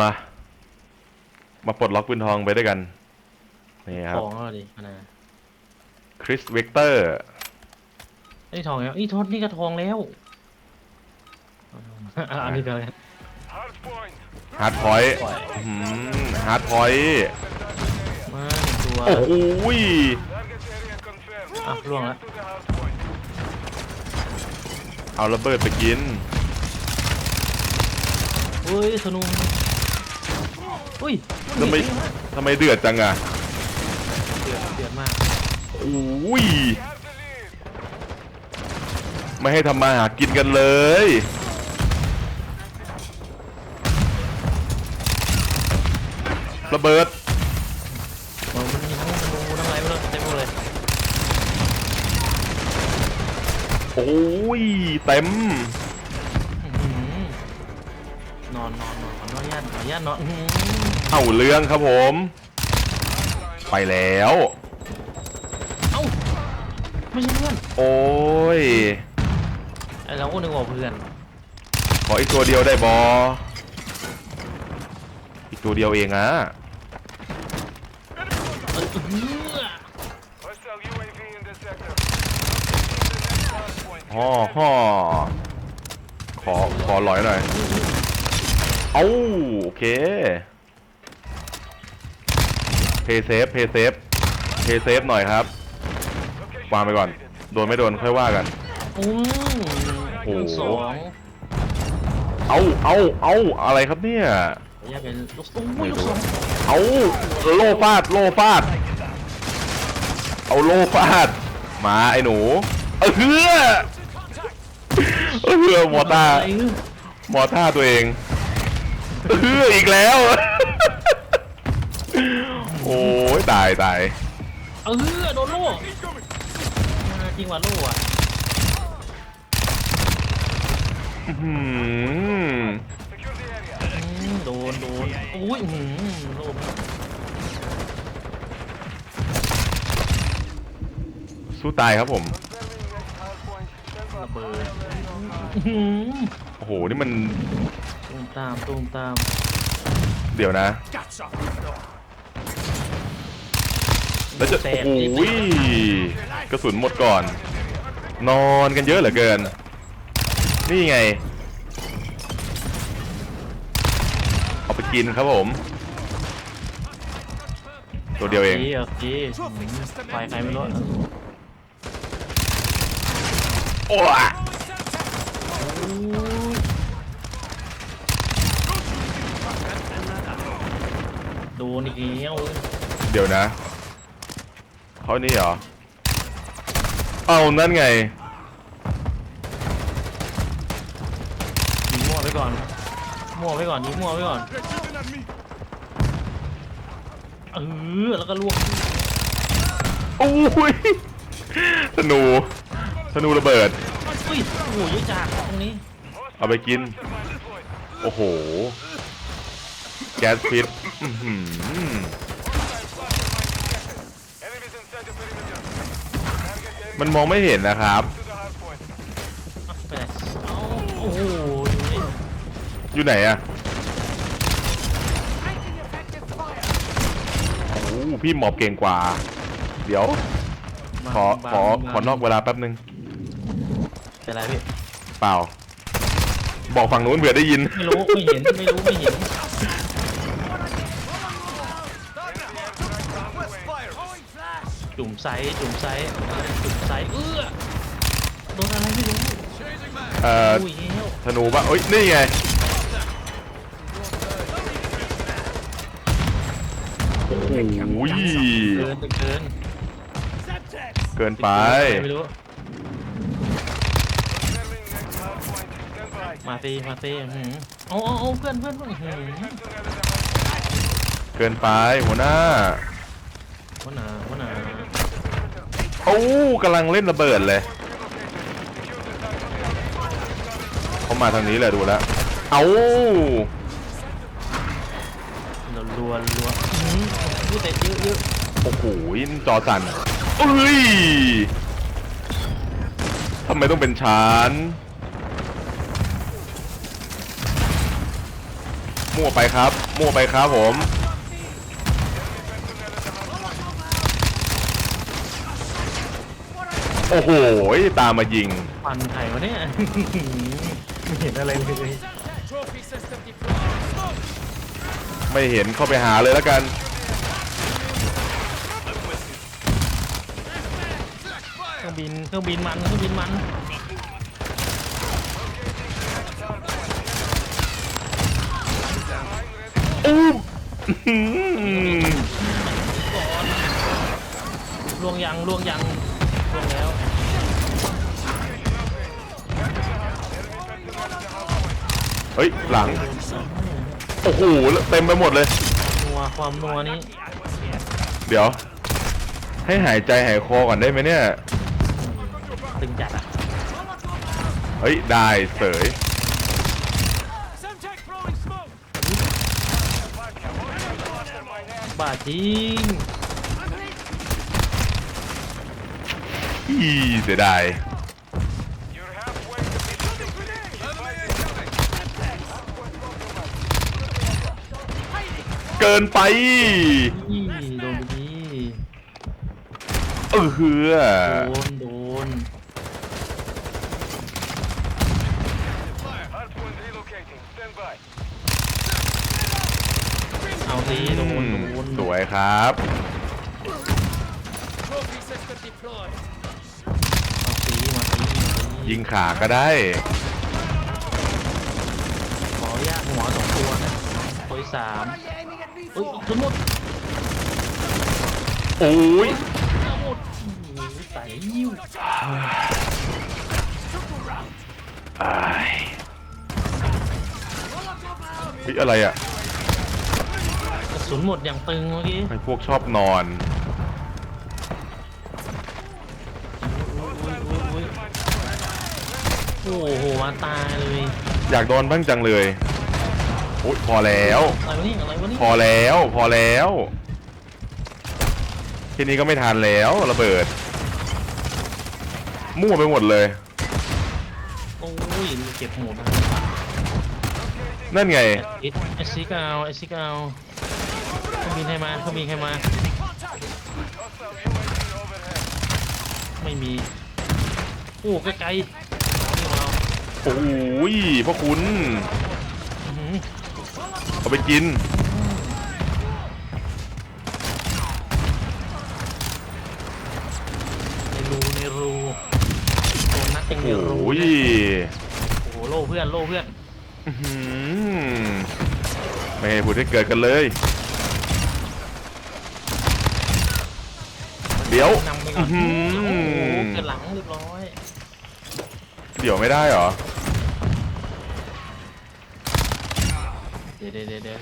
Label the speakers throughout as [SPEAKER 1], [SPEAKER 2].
[SPEAKER 1] มา มาปลดล็อกปืนทองไปด้วยกัน นี่ครั
[SPEAKER 2] ท
[SPEAKER 1] บ
[SPEAKER 2] องแล้วดินะ
[SPEAKER 1] คริสเวกเตอร์
[SPEAKER 2] ไอ้ยทองแล้วไอ้ยทอดนี่ก็ทองแล้วอะอันนี้ก็เลย
[SPEAKER 3] Hard point.
[SPEAKER 1] ฮาร์ดพอยต์
[SPEAKER 2] ปล่อย
[SPEAKER 1] ฮาร์ดพอยต์
[SPEAKER 2] มาหนึ่งตัว
[SPEAKER 1] โอ้โห
[SPEAKER 3] Target area confirmed.
[SPEAKER 2] อะล่วงแล้ว
[SPEAKER 3] To the hard point.
[SPEAKER 1] เอาระเบิดไปกิน
[SPEAKER 2] เฮ้ยธนู อุ้ย
[SPEAKER 1] ทำไมทำไมเดือดจังอะ
[SPEAKER 2] เดือดเดือดมาก
[SPEAKER 1] โอ้ย
[SPEAKER 3] Have the lead.
[SPEAKER 1] ไม่ให้ทำมาหากินกันเลยระเบิด
[SPEAKER 2] มันมีทั้งธนูทั้งอะไรไม่รู้เต็มหมดเลย
[SPEAKER 1] โอ้ยเต็ม
[SPEAKER 2] ญาตขออนุญาตนอนอื้อหือ
[SPEAKER 1] เข้าเรื่องครับผม ไปแล้ว
[SPEAKER 2] เอ้าไม่ใช่เพื่อน
[SPEAKER 1] โอ้ย
[SPEAKER 2] ไอเราก็นึกว่าเพื่อน
[SPEAKER 1] ขออีกตัวเดียวได้บออีกตัวเดียวเองอะ
[SPEAKER 2] เอออื้อหือ
[SPEAKER 3] Hostile UAV in the sector. To the next hard point.
[SPEAKER 1] ฮ่อฮ่อขอขอหลอยหน่อย เอ้าโอเคเพย์เซฟเพย์เซฟเพย์เซฟหน่อยครับ
[SPEAKER 3] Location
[SPEAKER 1] วางไปก่อน โดนไม่โดนค่อยว่ากัน
[SPEAKER 2] โอ้ย
[SPEAKER 1] โอ้โห
[SPEAKER 2] สอง
[SPEAKER 1] เอาเอาเอาอะไรครับเนี่ย
[SPEAKER 2] ขออนุญาตเป็นลูกโอ้ยลูกสอง
[SPEAKER 1] เอาโล่ฟาดโล่ฟาด เอาโล่ฟาด มาไอ้หนูเออเฮือเออเฮือหมอตาะ
[SPEAKER 2] ไรเนี่ย
[SPEAKER 1] หมอท่าตัวเอง เฮืออีกแล้ว โอ้ยตายตาย
[SPEAKER 2] เออโดนโล่อ่าจริงว่ะโล่อะ
[SPEAKER 1] อื้อหือ
[SPEAKER 3] Secure the area.
[SPEAKER 2] อืมโดนโดนโอ้ยอื้อหือโล่
[SPEAKER 1] สู้ตายครับผม
[SPEAKER 3] Confirming next hard point. Stand
[SPEAKER 2] ระ
[SPEAKER 3] by.
[SPEAKER 2] เบิดอื้อหือ
[SPEAKER 1] โอ้โห นี่มัน
[SPEAKER 2] ตู มตามตูมตาม
[SPEAKER 1] เดี๋ยวนะ แล้วจะ
[SPEAKER 2] แตก
[SPEAKER 1] โอ้ยกระสุนหมดก่อน นอนกันเยอะเหลือเกิน นี่ไง เอาไปกินครับผม ตัวเดียวเอง
[SPEAKER 2] โอเคโอเคอืมไฟใครไม่รู้
[SPEAKER 1] โอ้ย
[SPEAKER 2] โดนอีกแล้ว
[SPEAKER 1] เดี๋ยวนะเขานี่เหรอ เอานั่นไง
[SPEAKER 2] ยิงมั่วไปก่อน มั่วไปก่อนยิงมั่วไปก่อน เออ แล้วก็ล่วง
[SPEAKER 1] โอ้ยธนู ธนูระเบิด
[SPEAKER 2] อุ้ยโอ้โหเยอะจัดตรงนี้
[SPEAKER 1] เอาไปกิน โอ้โห แก๊สพิษ อื้อหือ
[SPEAKER 3] Enemies inside the perimeter. Target area
[SPEAKER 1] มันมองไม่เห็นนะครับ
[SPEAKER 3] to the hard point.
[SPEAKER 2] ไปไหนเอาโอ้โห
[SPEAKER 1] อยู่ไหนอะโอ้โหพี่หมอบเก่งกว่า เดี๋ยว ขอ ขอ ขอนอกเวลาแป๊บนึง
[SPEAKER 2] เป็นไรพี่
[SPEAKER 1] เปล่า บอกฝั่งนู้นเผื่อได้ยิน
[SPEAKER 2] ไม่รู้ ไม่เห็น ไม่รู้ ไม่เห็น จุ่มไซส์จุ่มไซส์จุ่มไซส์เอื้อโดนอะไรไม่รู้
[SPEAKER 1] เอ่อ
[SPEAKER 2] อุ้ยเหี้ยว
[SPEAKER 1] ธนูปะเอ้ยนี่ไงโอ้โห
[SPEAKER 2] เกินไปเกิน
[SPEAKER 1] เกินไป
[SPEAKER 2] ไม่รู้
[SPEAKER 3] Confirming next hard point. Stand by.
[SPEAKER 2] มาตีมาตีอื้อหือเอาเอาเอาเพื่อนเพื่อนเพื่อนอื้อหือ
[SPEAKER 1] เกินไปหัวหน้า
[SPEAKER 2] วันหนาวันหนา
[SPEAKER 1] โอ้กำลังเล่นระเบิดเลยเขามาทางนี้แหละดูแล้วเอา
[SPEAKER 2] เรารัวรัวอื้อหือพูดแต่เยอะเยอะ
[SPEAKER 1] โอ้โหจอสั่นเอ้ยทำไมต้องเป็นฉันมั่วไปครับ มั่วไปครับผม โอ้โหตามมายิง
[SPEAKER 2] ฟันไข่วะเนี่ย ไม่เห็นอะไรเลย
[SPEAKER 1] ไม่เห็นเข้าไปหาเลยแล้วกัน
[SPEAKER 2] เครื่องบินเครื่องบินมันเครื่องบินมัน
[SPEAKER 1] อู้อื้อ
[SPEAKER 2] ล่วงยังล่วงยัง
[SPEAKER 1] เฮ้ยหลัง โอ้โหเต็มไปหมดเลย
[SPEAKER 2] นัวความนัวนี้
[SPEAKER 1] เดี๋ยว ให้หายใจหายคอก่อนได้ไหมเนี่ย
[SPEAKER 2] ตึงจัดอะ
[SPEAKER 1] เฮ้ย ได้เสย
[SPEAKER 2] บาดจริง
[SPEAKER 1] อีเสียดาย เกินไป
[SPEAKER 2] นี่โดนไปดี
[SPEAKER 1] เออเฮือ
[SPEAKER 2] โดนโดน
[SPEAKER 3] Hardpoint relocating. Stand by.
[SPEAKER 2] เอาสิโด
[SPEAKER 1] อื
[SPEAKER 2] น
[SPEAKER 1] ม
[SPEAKER 2] โดน
[SPEAKER 1] สวยครับ
[SPEAKER 2] เอาสิมาสิมาสิ
[SPEAKER 1] ยิงขาก็ได้
[SPEAKER 2] ขออนุญาตหัวสอง ตัวนะตัวที่สามเอ้ยจนหมด
[SPEAKER 1] โอ้ย
[SPEAKER 2] หมดโอ้โหใส่ยิ้ว
[SPEAKER 1] อ้ายเฮ้ยอะไรอะ
[SPEAKER 2] กระสุนหมดอย่างตึงเมื่อกี้
[SPEAKER 1] ไอ้พวกชอบนอน
[SPEAKER 2] โอ้โหมาตายเลย
[SPEAKER 1] อยากโดนบ้างจังเลยโอ้ยพอแล้ว
[SPEAKER 2] อะไรวะนี่อะไรวะนี่
[SPEAKER 1] พอแล้วพอแล้วทีนี้ก็ไม่ทันแล้วระเบิด มั่วไปหมดเลย
[SPEAKER 2] โอ้ยเก็บหมดนะ
[SPEAKER 1] นั่นไง
[SPEAKER 2] ไอ้ไอ้ซิกเอาไอ้ซิกเอาเขาบินให้มาเขาบินให้มา
[SPEAKER 3] Hostile UAV overhead.
[SPEAKER 2] ไม่มีโอ้ไกลๆนี่ของเรา
[SPEAKER 1] โอ้ยพ่อคุณ
[SPEAKER 2] อื้อหือ
[SPEAKER 1] เอาไปกิน
[SPEAKER 2] ในรูในรูโดนนัดยังในรู
[SPEAKER 1] โอ้ย
[SPEAKER 2] โอ้โหโล่เพื่อนโล่เพื่อน
[SPEAKER 1] อื้อหือไม่ให้พูดให้เกิดกันเลย เดี๋ยว
[SPEAKER 2] นำไปก่อน
[SPEAKER 1] อื้อ
[SPEAKER 2] โอ้
[SPEAKER 1] หื
[SPEAKER 2] โห
[SPEAKER 1] อ
[SPEAKER 2] เกิดหลังเรียบร้อย
[SPEAKER 1] เดี๋ยวไม่ได้เหรอ
[SPEAKER 2] เดี๋ยวเดี๋ยวเดี๋ยว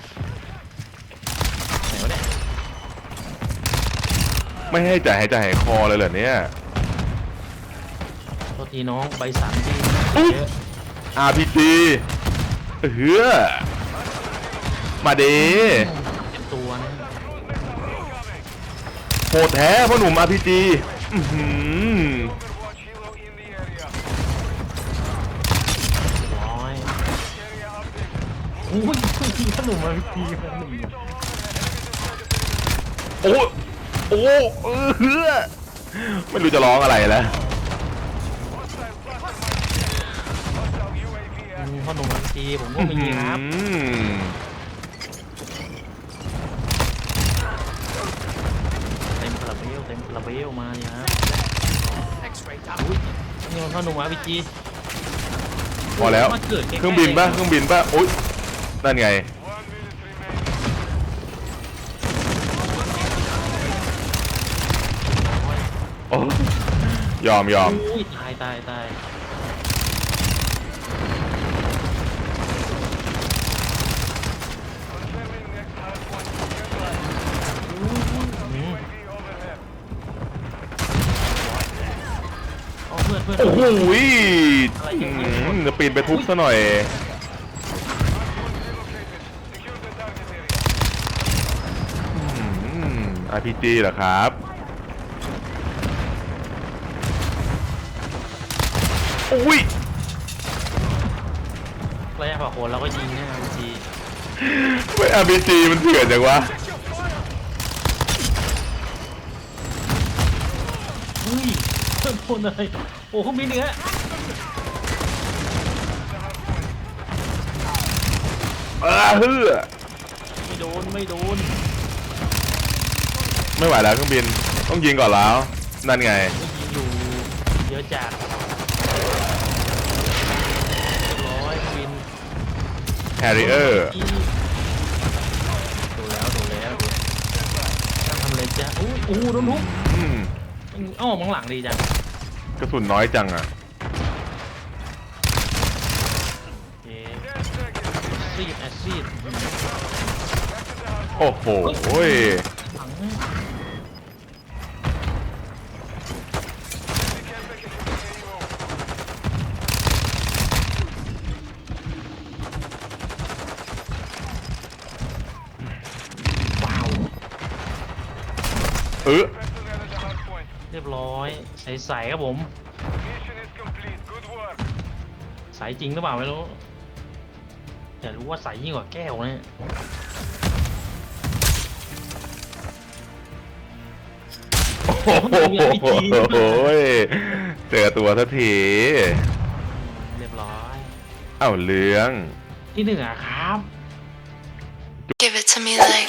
[SPEAKER 2] เดี๋ยวไหนวะเนี่ย
[SPEAKER 1] ไม่ให้จ่ายหายใจหายคอเลยเหรอเนี่ย
[SPEAKER 2] โทษทีน้องใบสันที่
[SPEAKER 1] อุ๊ย
[SPEAKER 2] เยอะ
[SPEAKER 1] RPG เฮือมาเด
[SPEAKER 2] เต็มตัวนะ
[SPEAKER 1] โหดแท้พ่อหนุ่ม RPG อื้อหือ
[SPEAKER 2] อ้ยขนมมาพิธีขนม
[SPEAKER 1] โอ้โอ้เออเฮือไม่รู้จะร้องอะไรแล้ว
[SPEAKER 3] Hostile cluster mine. Hostile UAV
[SPEAKER 2] อื
[SPEAKER 3] active.
[SPEAKER 2] มขนมมาพิธีผมก็มีครับ
[SPEAKER 1] อื้อหือ
[SPEAKER 2] เต็มคาราเบลเต็มคาราเบลมาเนี่ยครับอุ้ยนี่มันขนมมาพิธี
[SPEAKER 1] พอแล้ว
[SPEAKER 2] มากิดใกล้ๆ
[SPEAKER 1] เครื่องบินป่ะเครื่องบินป่ะโอ๊ย นั่นไง
[SPEAKER 3] One minute remaining.
[SPEAKER 1] โอ้ยอมยอม
[SPEAKER 2] อุ้ยตายตายตาย
[SPEAKER 3] Confirming next hardpoint. Stand by.
[SPEAKER 2] อืม
[SPEAKER 3] UAV overhead.
[SPEAKER 2] เอาเพื่อนเพื่อน
[SPEAKER 1] โอ้โหยอื้อหือจะปีนไปทุบซะหน่อย
[SPEAKER 3] Relocated. Secure the target area.
[SPEAKER 1] อืม RPG เหรอครับ อุ้ย
[SPEAKER 2] ระยะผ่าโคนเราก็ยิงเนี่ยพิธี
[SPEAKER 1] ไม่อาร์พีจีมันเถื่อนจังวะ
[SPEAKER 2] เฮ้ยโดนอะไรโอ้เครื่องบินเนื้อ
[SPEAKER 1] อ้าเฮือ
[SPEAKER 2] ไม่โดนไม่โดน
[SPEAKER 1] ไม่ไหวแล้วเครื่องบิน ต้องยิงก่อนแล้ว นั่นไง
[SPEAKER 2] ไม่ยิงอยู่เยอะจัดเรียบร้อยเครื่องบิน
[SPEAKER 1] แฮร์ริเออร์
[SPEAKER 2] อีดูแล้วดูแล้วดูตั้งทำอะไรจ๊ะอู้อู้โดนทุบ
[SPEAKER 1] อืม
[SPEAKER 2] เอ้ามังหลังดีจัง
[SPEAKER 1] กระสุนน้อยจังอะ
[SPEAKER 2] โอเค
[SPEAKER 3] 10 seconds.
[SPEAKER 2] ซีดแอซซีด
[SPEAKER 1] โอ้โหโอ้ย
[SPEAKER 2] หลัง
[SPEAKER 3] The care package is AO.
[SPEAKER 2] ว้าว
[SPEAKER 1] เออ
[SPEAKER 3] Personnel at the hard point.
[SPEAKER 2] เรียบร้อยใสๆครับผม
[SPEAKER 3] Mission is complete. Good work.
[SPEAKER 2] ใสจริงหรือเปล่าไม่รู้แต่รู้ว่าใสยิ่งกว่าแก้วนะ
[SPEAKER 1] โอ้โหเจอตัวสักที
[SPEAKER 2] เรียบร้อย
[SPEAKER 1] เอ้าเลื้อง
[SPEAKER 2] ที่หนึ่งอะครับ
[SPEAKER 4] Give it to me like